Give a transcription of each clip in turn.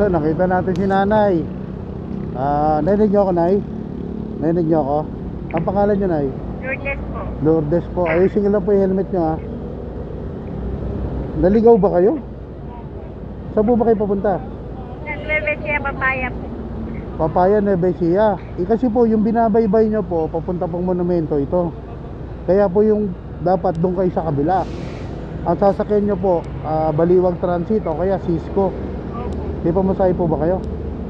Ito, nakita natin si nanay. Ah, narinig niyo ako, nay? Narinig niyo ako? Ang pangalan niyo, nay? Lourdes po. Lourdes po. Ayusin niyo lang po yung helmet niyo, ha? Naligaw ba kayo? Saan po ba kayo papunta? Nagbebe siya papaya po. Papaya Nueva Ecija. Eh, kasi po, yung binabaybay nyo po, papunta pong monumento ito. Kaya po yung dapat doon kayo sa kabila. Ang sasakyan nyo po, ah, Baliwag Transit o kaya Cisco. Opo. Di pa masahe po ba kayo?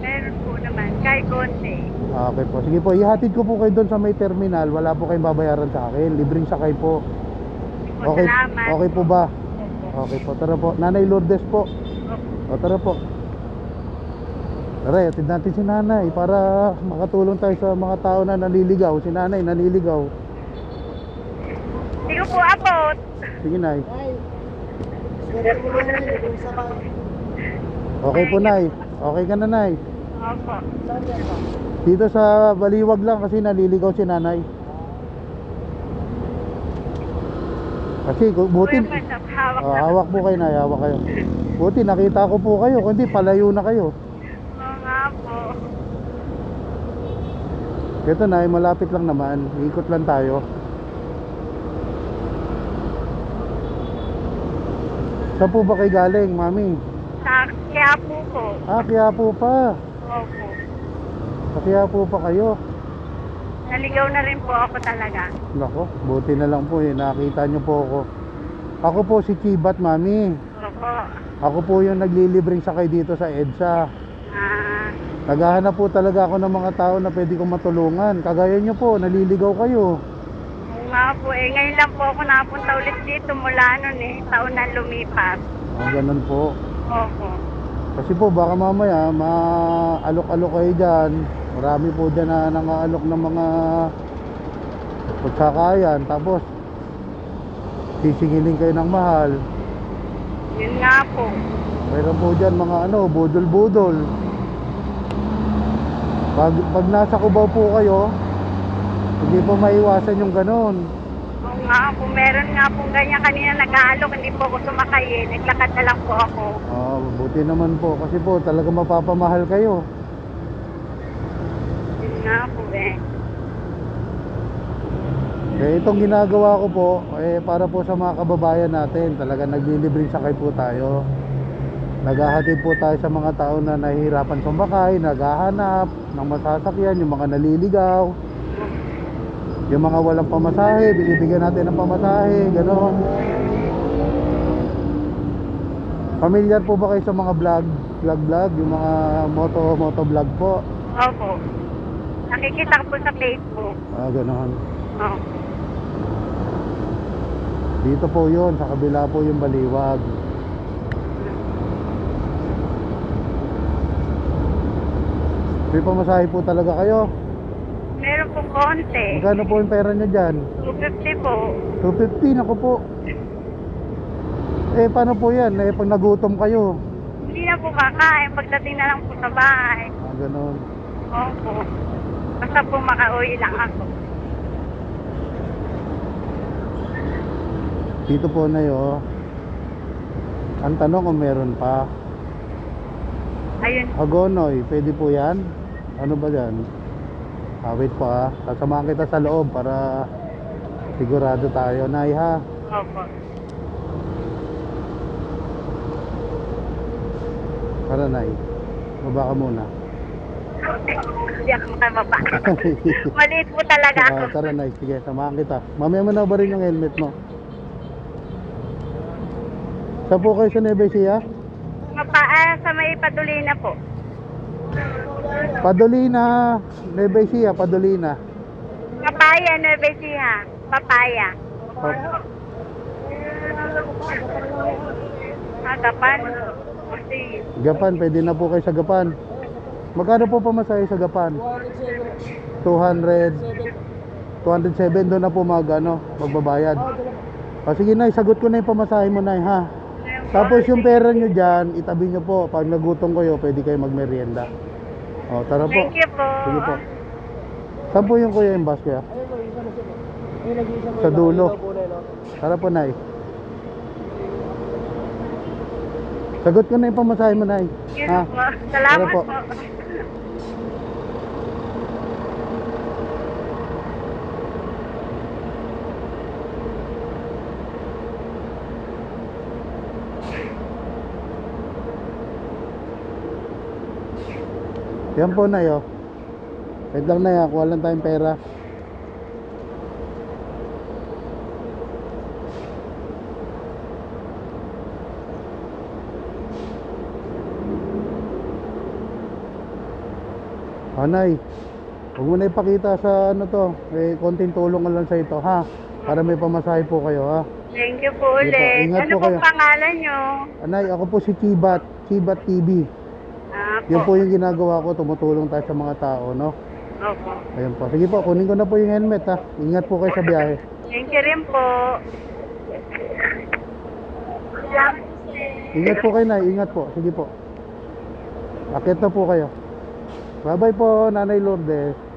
Meron po naman. Kahit konti. Ah, Okay po. Sige po, ihatid ko po kayo doon sa may terminal. Wala po kayong babayaran sa akin. Libreng sakay po. Po, Okay, Salamat. okay po ba? Okay po. Tara po. Nanay Lourdes po. O tara po. Tara, atid natin si nanay para makatulong tayo sa mga tao na naliligaw. Si nanay naliligaw. Hindi ko po abot. Sige nay. Okay po nay. Okay ka na nay. Opo. Dito sa Baliwag lang kasi naliligaw si nanay. Kasi kung buti, Kuya hawak oh, na. hawak po kayo nay, hawak kayo. Buti nakita ko po kayo, kundi palayo na kayo. Oo nga po. Ito nay, malapit lang naman. Ikot lang tayo. Saan po ba kayo galing, mami? Sa kaya po. Ah, kaya po pa. Opo. Ah, Kaya po pa kayo. Naligaw na rin po ako talaga. Nako, buti na lang po eh. Nakita niyo po ako. Ako po si Chibat, mami. Opo. Ako po yung naglilibring sakay dito sa EDSA. Ah, Naghahanap po talaga ako ng mga tao na pwede kong matulungan. Kagaya niyo po, naliligaw kayo. nga po eh. Ngayon lang po ako napunta ulit dito mula nun eh. Taon na lumipas. Ah, ganun po. Opo. Kasi po baka mamaya maalok-alok kayo dyan. Marami po dyan na nangaalok ng mga pagkakayan. Tapos sisingilin kayo ng mahal. Yun nga po. Meron po dyan mga ano, budol-budol. Pag, pag nasa Cubao po kayo, hindi po maiwasan yung ganun. Oo nga po. Meron nga po ganyan kanina nag-aalok. Hindi po ako sumakay eh. Naglakad na lang po ako. Ah, buti naman po kasi po talaga mapapamahal kayo. Yun nga po eh. Eh, itong ginagawa ko po, eh, para po sa mga kababayan natin, talaga naglilibring sakay po tayo. Naghahatid po tayo sa mga tao na nahihirapan sumakay, naghahanap ng masasakyan, yung mga naliligaw, yung mga walang pamasahe, binibigyan natin ng pamasahe, gano'n. Familiar po ba kayo sa mga vlog, vlog vlog, yung mga moto moto vlog po? Opo. Nakikita ko po sa Facebook. Ah, gano'n. Oo. Dito po yun, sa kabila po yung baliwag. May pamasahe po talaga kayo. Po konti. Magkano po yung pera nyo dyan? 250 po. 250 ako po. Eh, paano po yan? Eh, pag nagutom kayo. Hindi na po kakain. Pagdating na lang po sa bahay. Ah, ganun. Opo. Basta po makauwi lang ako. Dito po na yun. Ang tanong kung meron pa. Ayun. Agonoy, pwede po yan? Ano ba yan? Ah, wait po ah. Sasamahan kita sa loob para sigurado tayo. Nay ha. Opo. Tara Nay. Baba ka muna. Hindi ako makababa. Maliit po talaga ako. Ah, tara Nay. Sige, samahan kita. Mamaya mo na ba rin yung helmet mo? Saan po kayo sa Nueva Ecija? Mapaa sa may padulina po. Padolina. Nueva Ecija, Padolina. Papaya, Nueva Ecija. Papaya. Pa- Agapan. Kasi, Gapan, pwede na po kayo sa Gapan. Magkano po pamasahe sa Gapan? 200. 207 doon na po mag, ano, magbabayad. O sige Nay, sagot ko na yung pamasahe mo Nay ha. Tapos yung pera nyo dyan, itabi nyo po. Pag nagutom kayo, pwede kayo magmerienda. O, tara po. thank you po. Sige po. Saan po yung kuya yung bus kuya? Sa dulo. Tara po Nay. Sagot ko na yung pamasahe mo, Nay. Yun Ha? po. Salamat po? Yan po, Nay, oh. Wait lang, Nay, ah. Kuha lang tayong pera. Anay, huwag mo na ipakita sa ano to. Eh, konting tulong lang sa ito, ha? Para may pamasahe po kayo, ha? Thank you po ulit. ingat Ano po pong kayo. pangalan nyo? Anay, ako po si Chibat, Chibat TV. Yan po. yung ginagawa ko, tumutulong tayo sa mga tao, no? Opo. Ayun po. Sige po, kunin ko na po yung helmet, ha? Ingat po kayo sa biyahe. Thank you rin po. Ingat po kayo, Nay. Ingat po. Sige po. Akit na po kayo. Bye-bye po, Nanay Lourdes.